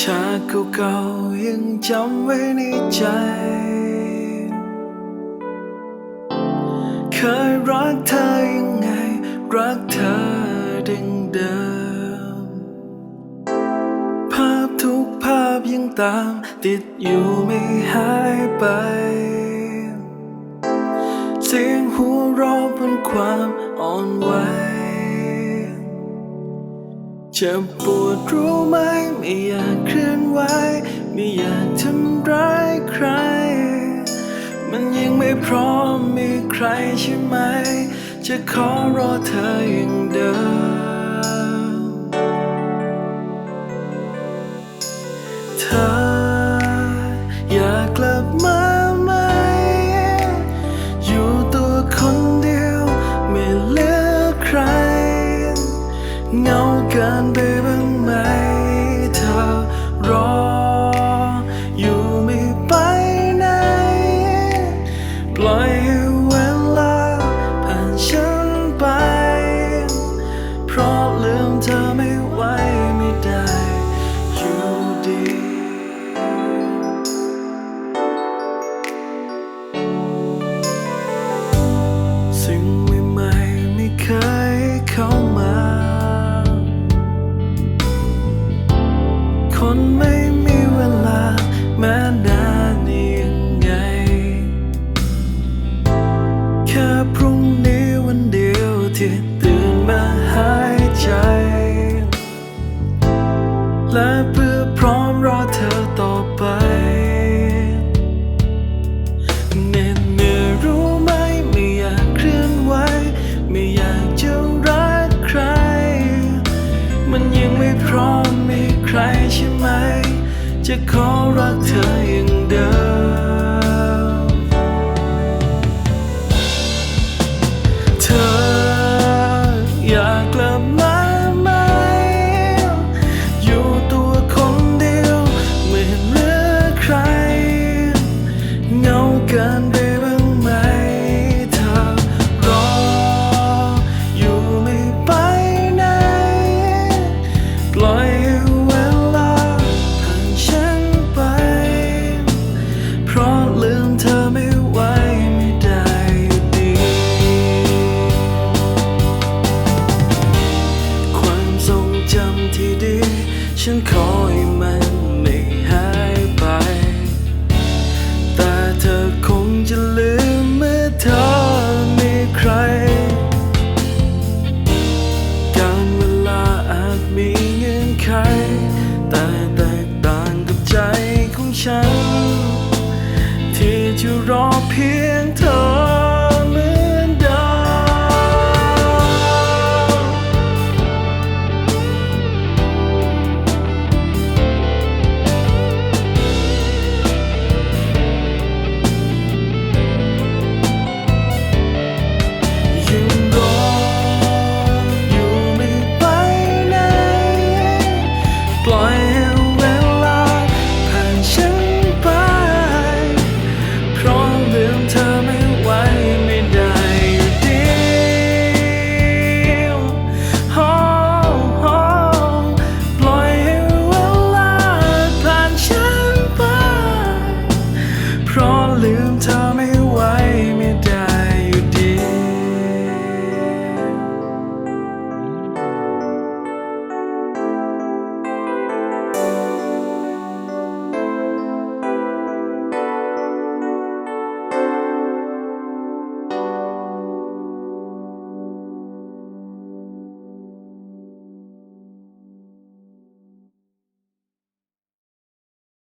ชาเก่าๆยังจำไว้ในใจ เคยรักเธอยังไง รักเธอดังเดิม ภาพทุกภาพยังตาม ติดอยู่ไม่หายไป เสียงหัวเราะบนความอ่อนไหว จ็บปวดรู้ไหมไม่อยากเคลื่อนไหวไม่อยากทำร้ายใคร มันยังไม่พร้อมมีใครใช่ไหม จะขอรอเธออย่างเดิม ที่ตื่นมาหายใจ และเพื่อพร้อมรอเธอต่อไปเหน็ดเหนื่อยรู้ไหมไม่อยากเคลื่อนไหวไม่อยากจะรักใคร มันยังไม่พร้อมมีใครใช่ไหม จะขอรักเธอ Jak lá ฉันขอ